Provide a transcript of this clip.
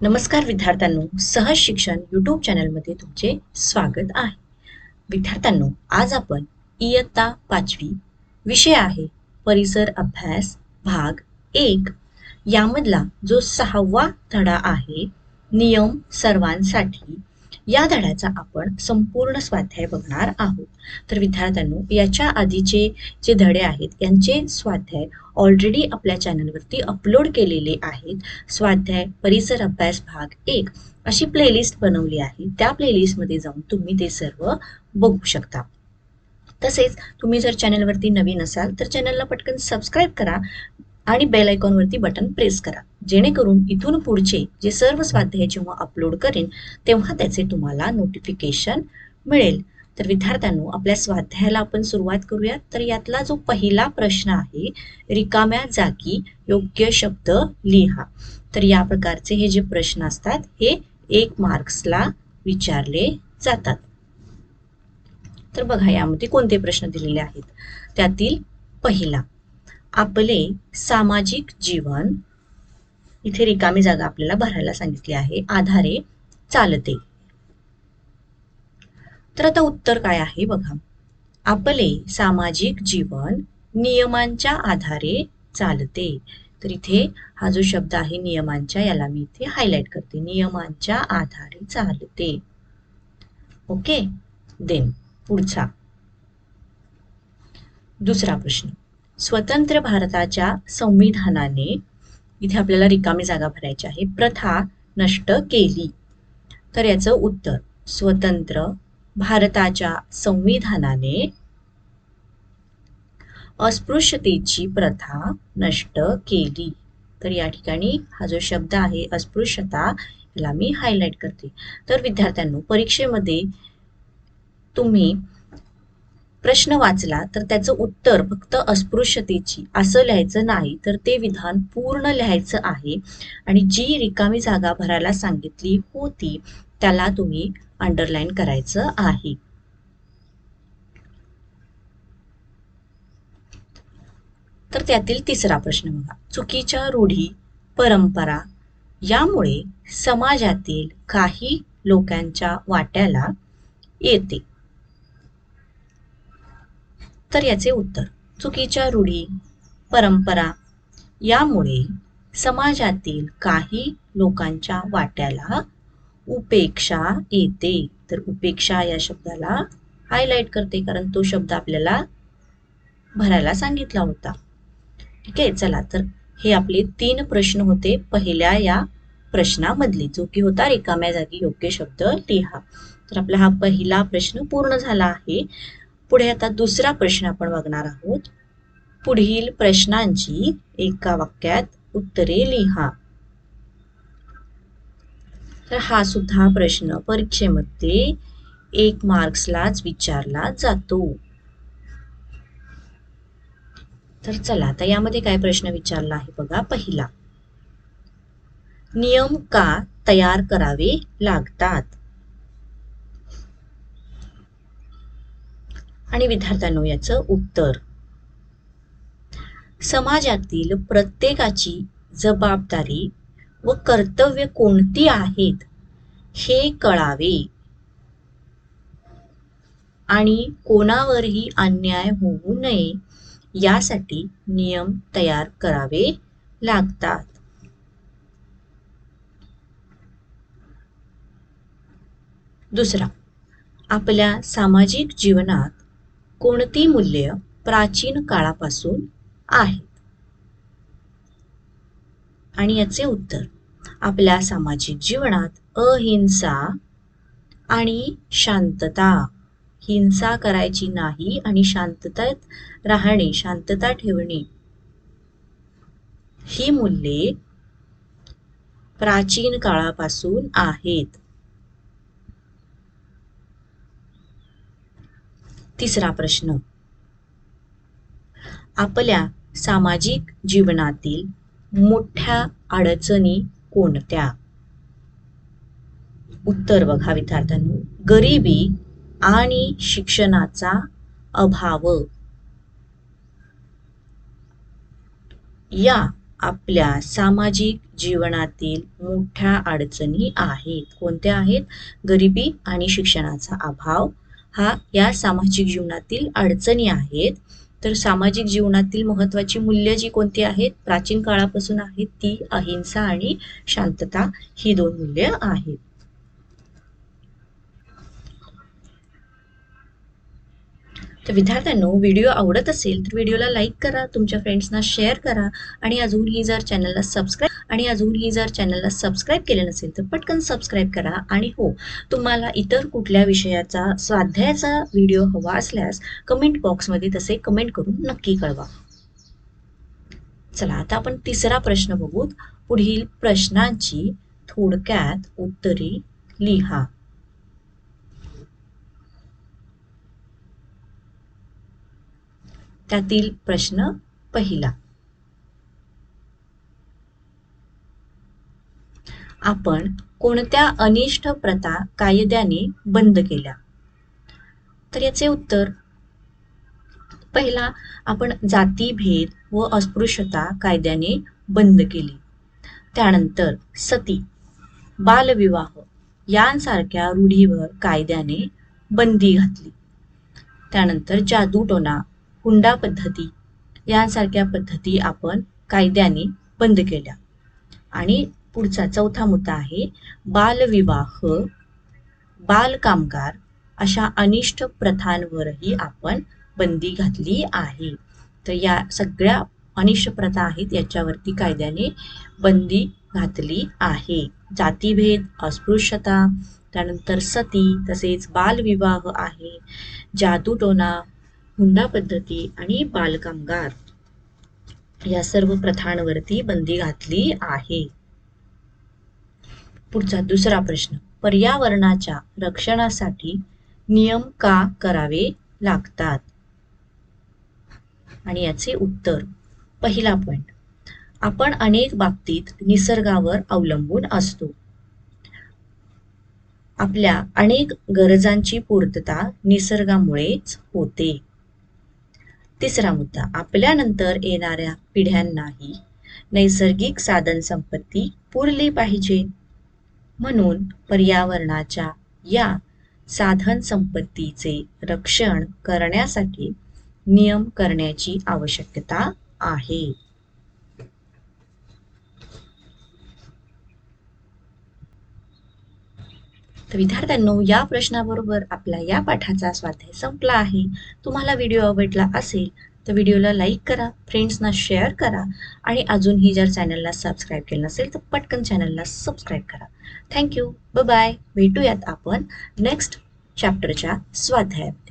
नमस्कार विद्यार्थ्यांनो सहज शिक्षण यूट्यूब चॅनलमध्ये तुमचे स्वागत आहे. विद्यार्थ्यांनो आज आपण इयत्ता पाचवी विषय आहे परिसर अभ्यास भाग एक. यामधला जो सहावा धडा आहे नियम सर्वांसाठी या धड्याचा आपण संपूर्ण स्वाध्याय बघणार आहोत. तर विद्यार्थ्यांनो याच्या आधीचे जे धडे आहेत यांचे स्वाध्याय ऑलरेडी आपल्या चॅनलवरती अपलोड केलेले आहेत. स्वाध्याय परिसर अभ्यास भाग एक अशी प्लेलिस्ट बनवली आहे. त्या प्लेलिस्टमध्ये जाऊन तुम्ही ते सर्व बघू शकता. तसेच तुम्ही जर चॅनलवरती नवीन असाल तर चॅनलला पटकन सबस्क्राईब करा आणि बेल आयकॉनवरती बटन प्रेस करा. जेणेकरून इथून पुढचे जे सर्व स्वाध्याय जेव्हा अपलोड करेन तेव्हा त्याचे तुम्हाला नोटिफिकेशन मिळेल. तर विद्यार्थ्यांनो आपल्या स्वाध्यायाला आपण सुरुवात करूयात. तर यातला जो पहिला प्रश्न आहे रिकाम्या जागी योग्य शब्द लिहा. तर या प्रकारचे हे जे प्रश्न असतात हे एक मार्क्सला विचारले जातात. तर बघा यामध्ये कोणते प्रश्न दिलेले आहेत? त्यातील पहिला आपले सामाजिक जीवन इथे रिकामी जागा आपल्याला भरायला सांगितली आहे. आधारे चालते. तर आता उत्तर काय आहे बघा. आपले सामाजिक जीवन नियमांच्या आधारे चालते. तर इथे हा जो शब्द आहे नियमांच्या याला मी इथे हायलाइट करते. नियमांच्या आधारे चालते. ओके देन पुढचा. दुसरा प्रश्न. स्वतंत्र भारताच्या संविधानाने इथे आपल्याला रिकामी जागा भरायची आहे. प्रथा नष्ट केली. तर याचं उत्तर स्वतंत्र भारताच्या संविधानाने अस्पृश्यतेची प्रथा नष्ट केली. तर या ठिकाणी हा जो शब्द आहे अस्पृश्यता याला मी हायलाइट करते. तर विद्यार्थ्यांनो परीक्षेमध्ये तुम्ही प्रश्न वाचला तर त्याचं उत्तर फक्त अस्पृश्यतेची असं लिहायचं नाही तर ते विधान पूर्ण लिहायचं आहे. आणि जी रिकामी जागा भरायला सांगितली होती त्याला तुम्ही अंडरलाईन करायचं आहे. तर त्यातील तिसरा प्रश्न बघा. चुकीच्या रूढी परंपरा यामुळे समाजातील काही लोकांच्या वाट्याला येते. तर याचे उत्तर. चुकीच्या रूढी परंपरा यामुळे समाजातील काही लोकांच्या वाट्याला उपेक्षा येते. तर उपेक्षा या शब्दाला हायलाइट करते कारण तो शब्द आपल्याला भरायला सांगितला होता. ठीक आहे चला तर हे आपले तीन प्रश्न होते. पहिल्या या प्रश्नामधले जो की होता रिकाम्या जागी योग्य शब्द लिहा. तर आपला हा पहिला प्रश्न पूर्ण झाला आहे. पुढे आता दुसरा प्रश्न आपण बघणार आहोत. पुढील प्रश्नांची एका वाक्यात उत्तरे लिहा. तर हा सुद्धा प्रश्न परीक्षेमध्ये एक मार्क्सलाच विचारला जातो. तर चला आता यामध्ये काय प्रश्न विचारला आहे बघा पहिला. नियम का तयार करावे लागतात? आणि विद्यार्थ्यांनो याचं उत्तर. समाजातील प्रत्येकाची जबाबदारी व कर्तव्य कोणती आहेत हे कळावे. आणि कोणावरही अन्याय होऊ नये यासाठी नियम तयार करावे लागतात. दुसरा आपल्या सामाजिक जीवनात कोणती मूल्य प्राचीन काळापासून आहेत? आणि याचे उत्तर आपल्या सामाजिक जीवनात अहिंसा आणि शांतता. हिंसा करायची नाही आणि शांततेत राहणे शांतता ठेवणे. ही मूल्ये प्राचीन काळापासून आहेत. तिसरा प्रश्न. आपल्या सामाजिक जीवनातील मोठ्या अडचणी कोणत्या? उत्तर बघा विद्यार्थ्यांनो. गरिबी आणि शिक्षणाचा अभाव. या आपल्या सामाजिक जीवनातील मोठ्या अडचणी आहेत. कोणत्या आहेत? गरिबी आणि शिक्षणाचा अभाव. हा या सामाजिक जीवनातील अडचणी आहेत. तर सामाजिक जीवनातील महत्त्वाची मूल्य जी कोणती आहेत? प्राचीन काळापासून आहेत ती अहिंसा आणि शांतता ही दोन मूल्य आहेत. तर विद्यार्थ्यांनो व्हिडिओ आवडत असेल तर व्हिडिओला लाईक करा तुमच्या फ्रेंड्सना शेअर करा आणि अजूनही जर चॅनलला सबस्क्राईब आणि अजूनही जर चॅनलला सबस्क्राईब केलं नसेल तर पटकन सबस्क्राईब करा आणि हो तुम्हाला इतर कुठल्या विषयाचा स्वाध्यायाचा व्हिडिओ हवा असल्यास कमेंट बॉक्समध्ये तसे कमेंट करून नक्की कळवा. चला आता आपण तिसरा प्रश्न बघू पुढील प्रश्नांची थोडक्यात उत्तरे लिहा. त्यातील प्रश्न पहिला. आपण कोणत्या अनिष्ट प्रथा कायद्याने बंद केल्या? तर याचे उत्तर. पहिला आपण जातीभेद व अस्पृश्यता कायद्याने बंद केली. त्यानंतर सती बालविवाह यांसारख्या रूढीवर कायद्याने बंदी घातली. त्यानंतर जादूटोना हुंडा पद्धती यांसारख्या पद्धती आपण कायद्याने बंद केल्या. आणि पुढचा चौथा मुद्दा आहे बालविवाह बालकामगार अशा अनिष्ट प्रथांवरही आपण बंदी घातली आहे. तर या सगळ्या अनिष्ट प्रथा आहेत याच्यावरती कायद्याने बंदी घातली आहे. जातीभेद अस्पृश्यता त्यानंतर सती तसेच बालविवाह आहे जादूटोना हुंडा पद्धती आणि बालकामगार या सर्व प्रथांवरती बंदी घातली आहे. पुढचा दुसरा प्रश्न. पर्यावरणाच्या रक्षणासाठी नियम का करावे लागतात? आणि याचे उत्तर. पहिला पॉइंट आपण अनेक बाबतीत निसर्गावर अवलंबून असतो. आपल्या अनेक गरजांची पूर्तता निसर्गामुळेच होते. तिसरा मुद्दा. आपल्यानंतर येणाऱ्या पिढ्यांनाही नैसर्गिक साधन संपत्ती पुरली पाहिजे. म्हणून पर्यावरणाच्या या साधन संपत्तीचे रक्षण करण्यासाठी नियम करण्याची आवश्यकता आहे. तर विद्यार्थ्यांनो या प्रश्नाबरोबर आपला या पाठाचा स्वाध्याय संपला आहे. तुम्हाला व्हिडिओ आवडला असेल तर व्हिडिओला लाईक करा फ्रेंड्सना शेअर करा आणि अजूनही जर चॅनलला सबस्क्राईब केलं नसेल तर पटकन चॅनलला सबस्क्राईब करा. थँक्यू ब बाय भेटूयात आपण नेक्स्ट चॅप्टरच्या स्वाध्यायात.